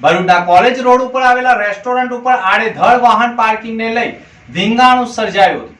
Baroda college road ઉપર આવેલા restaurant ઉપર આડેધડ વાહન પાર્કિંગને લઈ ધીંગાણું સર્જાયું હતું.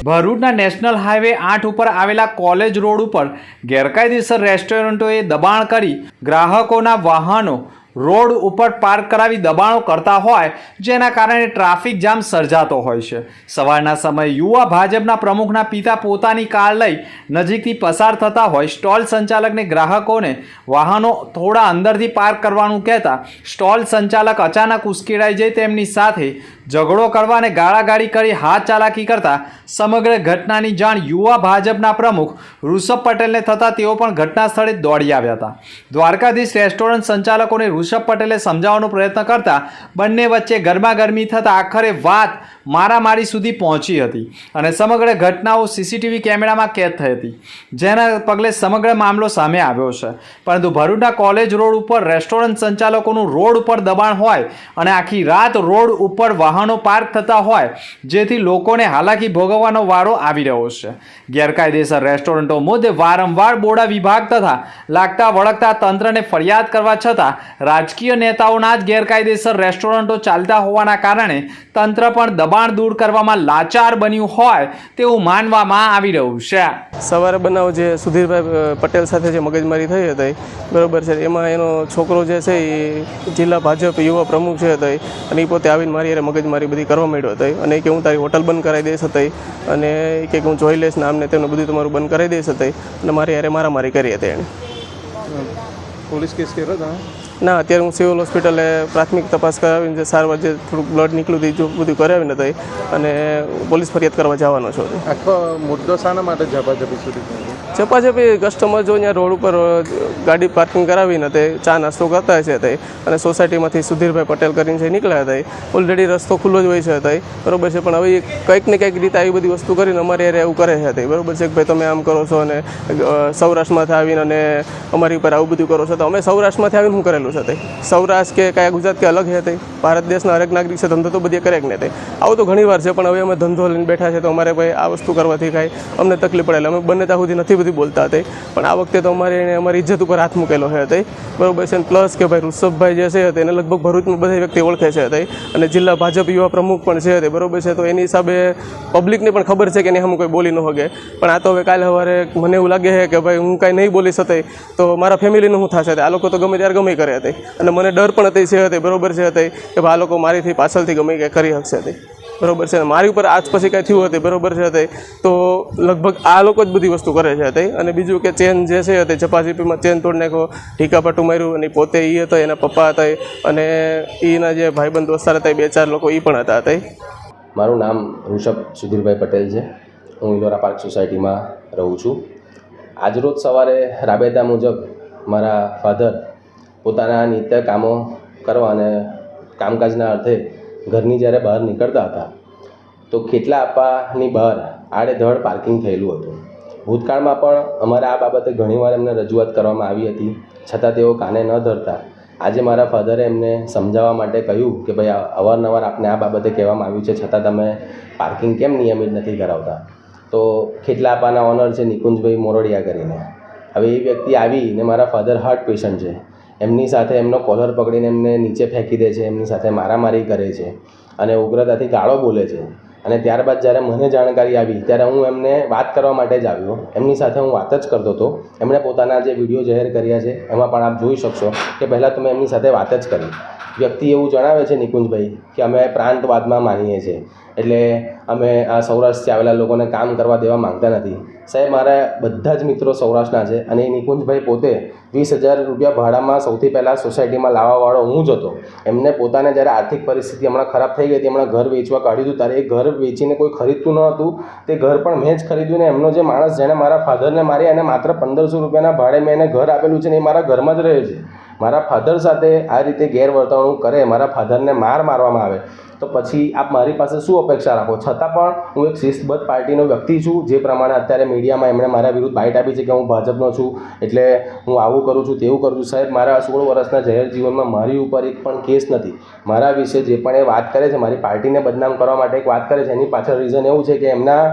ભરૂચના નેશનલ હાઈવે આઠ ઉપર આવેલા કોલેજ રોડ ઉપર ગેરકાયદેસર રેસ્ટોરન્ટોએ દબાણ કરી ગ્રાહકોના વાહનો રોડ ઉપર પાર્ક કરાવી દબાણો કરતા હોય, જેના કારણે ટ્રાફિક જામ સર્જાતો હોય છે. સવારના સમયે યુવા ભાજપના પ્રમુખના પિતા પોતાની કાર લઈ નજીકથી પસાર થતા હોય, સ્ટોલ સંચાલકને ગ્રાહકોને વાહનો થોડા અંદરથી પાર્ક કરવાનું કહેતા, સ્ટોલ સંચાલક અચાનક ઉશ્કેરાઈ જાય તેમની સાથે ઝઘડો કરવા અને ગાળાગાળી કરી હાથ ચાલાકી કરતા, સમગ્ર ઘટનાની જાણ યુવા ભાજપના પ્રમુખ ઋષભ પટેલને થતાં તેઓ પણ ઘટના સ્થળે દોડી આવ્યા હતા. દ્વારકાધીશ રેસ્ટોરન્ટ સંચાલકોને ઋષભ પટેલે સમજાવવાનો પ્રયત્ન કરતા બંને વચ્ચે ગરમાગરમી થતાં આખરે વાત મારામારી સુધી પહોંચી હતી અને સમગ્ર ઘટનાઓ સીસીટીવી કેમેરામાં કેદ થઈ હતી. જેના પગલે સમગ્ર મામલો સામે આવ્યો છે. પરંતુ ભરૂચના કોલેજ રોડ ઉપર રેસ્ટોરન્ટ સંચાલકોનું રોડ ઉપર દબાણ હોય અને આખી રાત રોડ ઉપર વાહનો પાર્ક થતા હોય, જેથી લોકોને હાલાકી ભોગવવાનો વારો આવી રહ્યો છે. ગેરકાયદેસર રેસ્ટોરન્ટો મુદ્દે વારંવાર બોડા વિભાગ તથા લાગતા વળગતા તંત્રને ફરિયાદ કરવા છતાં રાજકીય નેતાઓના જ ગેરકાયદેસર રેસ્ટોરન્ટો ચાલતા હોવાના કારણે તંત્ર પણ દબાણ દૂર કરવામાં લાચાર બન્યું હોય તેવું માનવામાં આવી રહ્યું છે. સવારે બનાવ જે સુધીરભાઈ પટેલ સાથે જે મગજમારી થઈ હતી, બરોબર છે, એમાં એનો છોકરો જે છે એ જિલ્લા ભાજપ યુવા પ્રમુખ છે હતી, અને એ પોતે આવીને મારી અરે મગજમારી બધી કરવા માંડ્યો હતો. અને કે હું તારી હોટલ બંધ કરાવી દઈશ હતી, અને કે હું જોઈ લઈશ ને આમને, તેનું બધું તમારું બંધ કરાવી દઈશ હતી, અને મારી હારે મારામારી કરી હતી એણે. પોલીસ કેસ કર્યો તમે ના અત્યારે હું સિવિલ હોસ્પિટલે પ્રાથમિક તપાસ કરાવીને જે સારવાર જે થોડુંક બ્લડ નીકળ્યું હતું જો બધું કરાવીને થઈ અને પોલીસ ફરિયાદ કરવા જવાનો છો આખો મુદ્દો શાના માટે ઝપાઝપી સુધી ચપાચપી કસ્ટમર જો અહીંયા રોડ ઉપર ગાડી પાર્કિંગ કરાવીને તે ચા નાસ્તો કરતા છે તે, અને સોસાયટીમાંથી સુધીરભાઈ પટેલ કરીને જે નીકળ્યા હતા ઓલરેડી રસ્તો ખુલ્લો જ હોય છે તે, બરોબર છે. પણ હવે કંઈક ને કંઈક રીતે આવી બધી વસ્તુ કરીને અમારે યારે એવું કરે છે તે, બરોબર છે કે ભાઈ તમે આમ કરો છો અને સૌરાષ્ટ્રમાંથી આવીને અને અમારી ઉપર આવું બધું કરો છો. તો અમે સૌરાષ્ટ્રમાંથી આવીને શું કરેલું છે તે? સૌરાષ્ટ્ર કે કયા ગુજરાત કે અલગ છે તે? ભારત દેશના હરેક નાગરિક છે, ધંધો તો બધી કરે જ નહીં તે. આવું તો ઘણી વાર છે, પણ હવે અમે ધંધો લઈને બેઠા છે તો અમારે ભાઈ આ વસ્તુ કરવાથી કાંઈ અમને તકલીફ પડે અમે બંને ત્યાં સુધી નથી બધી બોલતા હતા પણ આ વખતે તો અમારે એને અમારી ઇજ્જત ઉપર હાથ મૂકેલો છે તે. બરોબર છે પ્લસ કે ભાઈ ઋષભભાઈ જે છે તેને લગભગ ભરૂચમાં બધા વ્યક્તિ ઓળખે છે હતી અને જિલ્લા ભાજપ યુવા પ્રમુખ પણ છે તે. બરોબર છે તો એની હિસાબે પબ્લિકને પણ ખબર છે કે એની હમ કોઈ બોલી ન હોગે. પણ આ તો હવે કાલે સવારે મને એવું લાગે છે કે ભાઈ હું કાંઈ નહીં બોલી શકે તો મારા ફેમિલીનું હું થશે આ લોકો તો ગમે ત્યારે ગમે કરે હતી અને મને ડર પણ હતી છે હતી બરોબર છે હતી કે ભાઈ આ લોકો મારીથી પાછળથી ગમે કે કરી શકશે હતી બરોબર છે. મારી ઉપર આજ પછી કાંઈ થયું હતું, બરોબર છે તે. તો લગભગ આ લોકો જ બધી વસ્તુ કરે છે તે. અને બીજું કે ચેન જે છે તે ઝપાઝીપીમાં ચેન તોડી નાખ્યો ટીકા પાટું માર્યું અને પોતે એ હતા, એના પપ્પા હતા અને એના જે ભાઈબંધ દોસ્તાર હતા બે ચાર લોકો એ પણ હતા તે. મારું નામ ઋષભ સુધીરભાઈ પટેલ છે. હું ઇલોરા પાર્ક સોસાયટીમાં રહું છું. આજરોજ સવારે રાબેતા મુજબ મારા ફાધર પોતાના નિત્ય કામો કરવા અને કામકાજના અર્થે ઘરની જ્યારે બહાર નીકળતા હતા, તો કેટલા આપવાની બહાર આડેધડ પાર્કિંગ થયેલું હતું. ભૂતકાળમાં પણ અમારે આ બાબતે ઘણીવાર એમને રજૂઆત કરવામાં આવી હતી. છતાં તેઓ કાને ન ધરતા. આજે મારા ફાધરે એમને સમજાવવા માટે કહ્યું કે ભાઈ અવારનવાર આપને આ બાબતે કહેવામાં આવ્યું છે, છતાં તમે પાર્કિંગ કેમ નિયમિત નથી કરાવતા? તો ખેટલા આપાના ઓનર છે નિકુંજભાઈ મોરડિયા કરીને. હવે એ વ્યક્તિ આવીને મારા ફાધર હાર્ટ પેશન્ટ છે. એમની સાથે એમનો કોલર પકડીને એમને નીચે ફેંકી દે છે, એમની સાથે મારામારી કરે છે અને ઉગ્રતાથી ગાળો બોલે છે. અને ત્યારબાદ જ્યારે મને જાણકારી આવી, ત્યારે હું એમને વાત કરવા માટે જ આવ્યો. એમની સાથે હું વાત જ કરતો હતો. એમણે પોતાના જે વીડિયો જાહેર કર્યા છે, એમાં પણ આપ જોઈ શકશો કે પહેલાં તો મેં એમની સાથે વાત જ કરી. વ્યક્તિ એવું જણાવે છે નિકુંજભાઈ, કે અમે પ્રાંતવાદમાં માનીએ છીએ. એટલે અમે આ સૌરાષ્ટ્રથી આવેલા લોકોને કામ કરવા દેવા માંગતા નથી. સાહેબ, મારા બધા જ મિત્રો સૌરાષ્ટ્રના છે અને નિકુંજભાઈ પોતે વીસ હજાર રૂપિયા ભાડામાં સૌથી પહેલાં સોસાયટીમાં લાવવાવાળો હું જ હતો. એમને પોતાને જ્યારે આર્થિક પરિસ્થિતિ હમણાં ખરાબ થઈ ગઈ હતી હમણાં ઘર વેચવા કાઢ્યું હતું ત્યારે એ ઘર વેચીને કોઈ ખરીદતું ન હતું. તે ઘર પણ મેં જ ખરીદ્યું ને એમનો જે માણસ જેણે મારા ફાધરને મારી અને માત્ર પંદરસો રૂપિયાના ભાડે મેં એને ઘર આપેલું છે ને એ મારા ઘરમાં જ રહે છે. મારા ફાધર સાથે આ રીતે ગેરવર્તણૂક કરે, મારા ફાધરને માર મારવામાં આવે. તો પછી આપ મારી પાસે શું અપેક્ષા રાખો? છતાં પણ હું એક શિસ્તબદ્ધ પાર્ટીનો વ્યક્તિ છું, જે પ્રમાણે અત્યારે મીડિયામાં એમણે મારા વિરુદ્ધ બાઇટ આપી છે કે હું ભાજપનો છું, એટલે હું આવું કરું છું, તેવું કરું છું. સાહેબ, મારા સોળ વર્ષના જાહેર જીવનમાં મારી ઉપર એક પણ કેસ નથી. મારા વિશે જે પણ એ વાત કરે છે, મારી પાર્ટીને બદનામ કરવા માટે એક વાત કરે છે, એની પાછળ રીઝન એવું છે કે એમના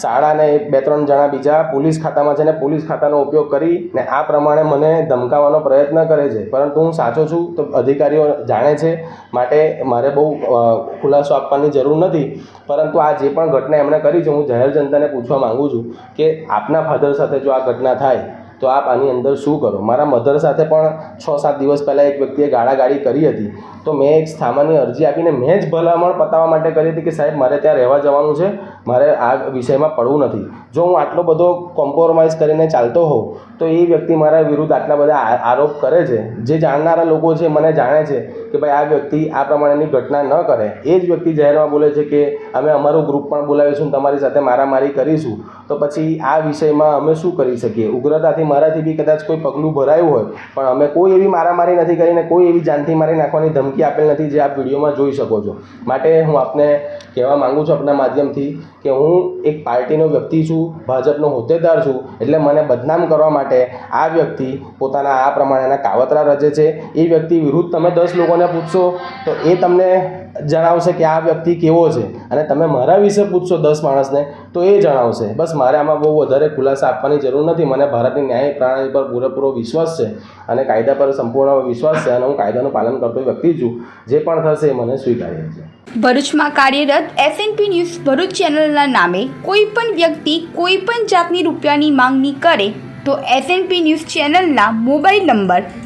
શાળાને એક, બે, ત્રણ જણા બીજા પોલીસ ખાતામાં છે ને પોલીસ ખાતાનો ઉપયોગ કરી ને આ પ્રમાણે મને ધમકાવવાનો પ્રયત્ન કરે છે. પરંતુ હું સાચો છું તો અધિકારીઓ જાણે છે, માટે મારે બહુ ખુલાસો આપવાની જરૂર નથી. પરંતુ આ જે પણ ઘટના એમણે કરી છે, હું જાહેર જનતાને પૂછવા માગું છું કે આપના ફાધર સાથે જો આ ઘટના થાય તો આપ આની અંદર શું કરો? મારા મધર સાથે પણ છ સાત દિવસ પહેલાં એક વ્યક્તિએ ગાળાગાળી કરી હતી. તો મેં એક સામાન્ય અરજી આપીને મેં જ ભલામણ પતાવવા માટે કરી હતી કે સાહેબ, મારે ત્યાં રહેવા જવાનું છે. મારે આ વિષયમાં પડવું નથી. જો હું આટલો બધો કોમ્પ્રોમાઇઝ કરીને ચાલતો હોઉં, તો એ વ્યક્તિ મારા વિરુદ્ધ આટલા બધા આરોપ કરે છે. જે જાણનારા લોકો છે, મને જાણે છે કે ભાઈ, આ વ્યક્તિ આ પ્રમાણેની ઘટના ન કરે. એ જ વ્યક્તિ જાહેરમાં બોલે છે કે અમે અમારું ગ્રુપ પણ બોલાવીશું તમારી સાથે મારામારી કરીશું. તો પછી આ વિષયમાં અમે શું કરી શકીએ? ઉગ્રતાથી મારાથી બી કદાચ કોઈ પગલું ભરાયું હોય, પણ અમે કોઈ એવી મારામારી નથી કરીને કોઈ એવી જાનથી મારી નાખવાની ધમકી આપેલ નથી જે આપ વિડીયોમાં જોઈ શકો છો. માટે હું આપને કહેવા માંગુ છું આપના માધ્યમથી કે હું એક પાર્ટીનો વ્યક્તિ છું, ભાજપનો હોદ્દેદાર છું, એટલે મને બદનામ કરવા માટે આ વ્યક્તિ પોતાના આ પ્રમાણેના કાવતરા રચે છે. એ વ્યક્તિ વિરુદ્ધ તમે દસ લોકોને પૂછશો, તો એ તમને જણાવશે કે આ વ્યક્તિ કેવો છે અને તમે મારા વિશે પૂછશો દસ માણસને, તો એ જણાવશે. બસ મારે આમાં બહુ વધારે ખુલાસા આપવાની જરૂર નથી. મને ભારતની ન્યાય પ્રણાલી પર પૂરેપૂરો વિશ્વાસ છે અને કાયદા પર સંપૂર્ણ વિશ્વાસ છે અને હું કાયદાનું પાલન કરતો વ્યક્તિ છું. જે પણ થશે એ મને સ્વીકાર્ય છે ભરૂચમાં કાર્યરત એસએનપી ન્યૂઝ ભરૂચ ચેનલના નામે કોઈ પણ વ્યક્તિ કોઈ પણ જાતની રૂપિયાની માંગણી કરે તો એસએનપી ન્યૂઝ ચેનલના મોબાઈલ નંબર